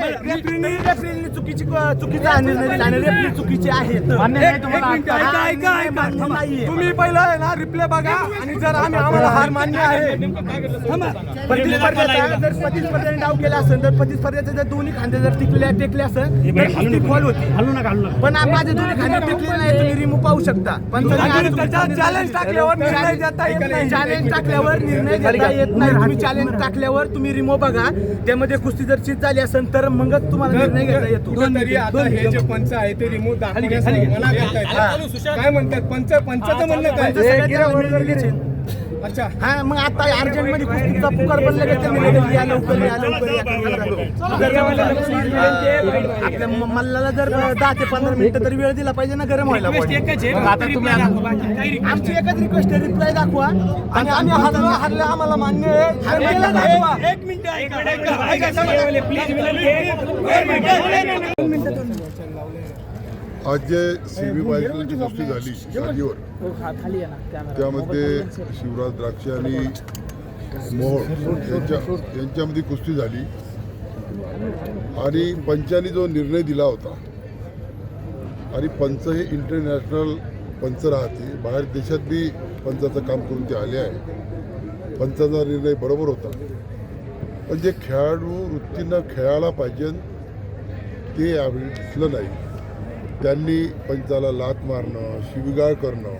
रेफरीने रेफरीने चुकीची चुकीचा निर्णय दिला आणि रेफरी चुकीचे आहेत मान्य नाही तुम्हाला. एक मिनिट, ऐका, ऐका, ऐका. थांबा. नाहीये. तुम्ही पहिलं आहे ना रिप्ले बघा. आणि जर आम्ही आम्हाला हार मान्य आहे. प्रतिस्पर्ध्याचा जर प्रतिस्पर्ध्याने डाव केला असेल तर प्रतिस्पर्ध्याचे जर दोन्ही खांदे जर टिकले टेकले असेल तर कुस्ती फॉल होती. हलू नका हलू नका. पण आ- माझे दोन्ही खांदे टेकले नाही तुम्ही रिमूव्ह पाहू शकता. पण आणि त्याच्यात चॅलेंज टाकल्यावर निर्णय देता येत नाही. चॅलेंज टाकल्यावर निर्णय घेता येत नाही. तुम्ही चॅलेंज टाकल्यावर तुम्ही रिमूव्ह बघा. त्यामध्ये कुस्ती जर चित झाली असेल तर मगच तुम्हाला निर्णय घेता येतो. तरी आता हे जे पंच आहे ते रिमूव्ह दाखवण्यास मना करतायत काय म्हणतात? पंच पंचाचं म्हणणं काय. अच्छा. हा मग आता अर्जंटमध्ये कुस्तीचा पुकार पण लगेच त्यांनी या लवकर या लवकर. आपल्या मल्लाला जर दहा ते पंधरा मिनिटं तरी वेळ दिला पाहिजे ना गरम व्हायला आता तुम्ही आमची एकच रिक्वेस्ट आहे रिप्लाय दाखवा. आणि आम्ही हरलो हरले आम्हाला मान्य आहे. एक मिनिट. आज जे सी बी बायकची कुस्ती झाली गादीवर त्यामध्ये शिवराज द्राक्ष आणि मोहोळ यांच्या यांच्यामध्ये कुस्ती झाली. आणि पंचांनी जो निर्णय दिला होता आणि पंच हे इंटरनॅशनल पंच राहते बाहेर देशात बी पंचाचं काम करून ते आले आहे. पंचाचा निर्णय बरोबर होता. पण जे खेळाडू वृत्तीनं खेळायला पाहिजे ते यावेळी दिसलं नाही. त्यांनी पंचाला लात मारणं शिवीगाळ करणं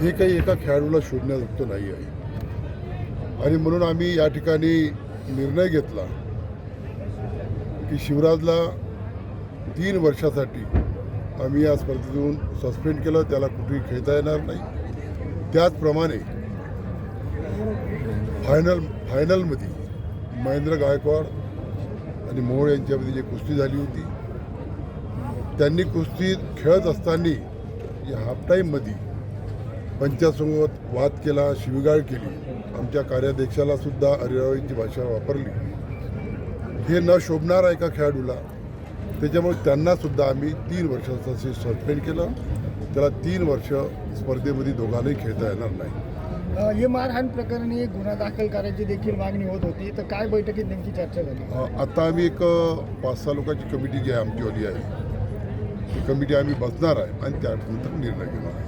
हे काही एका खेळाडूला शोधण्याजोगतं नाही आहे. आणि म्हणून आम्ही या ठिकाणी निर्णय घेतला की शिवराजला तीन वर्षासाठी आम्ही या स्पर्धेतून सस्पेंड केलं त्याला कुठेही खेळता येणार नाही. त्याचप्रमाणे फायनल फायनलमध्ये महेंद्र गायकवाड आणि मोहोळ यांच्यामध्ये जी कुस्ती झाली होती त्यांनी कुस्ती खेळत असताना या हाफ टाईममध्ये पंचासोबत वाद केला शिवीगाळ केली. आमच्या कार्याध्यक्षाला सुद्धा हरिरावांची भाषा वापरली. हे न शोभणार आहे एका खेळाडूला? त्याच्यामुळे त्यांनासुद्धा आम्ही तीन वर्षाचं सस्पेंड केलं. त्याला तीन वर्ष स्पर्धेमध्ये दोघांनाही खेळता येणार नाही. हे मारहाण प्रकरणी गुन्हा दाखल करायची देखील मागणी होत होती. तर काय बैठकीत नेमकी चर्चा झाली? आता आम्ही एक पाच सहा लोकांची कमिटी जी आहे आमचीवाली आहे. ती कमिटी आम्ही बसणार आहे आणि त्यानंतर निर्णय घेणार आहे.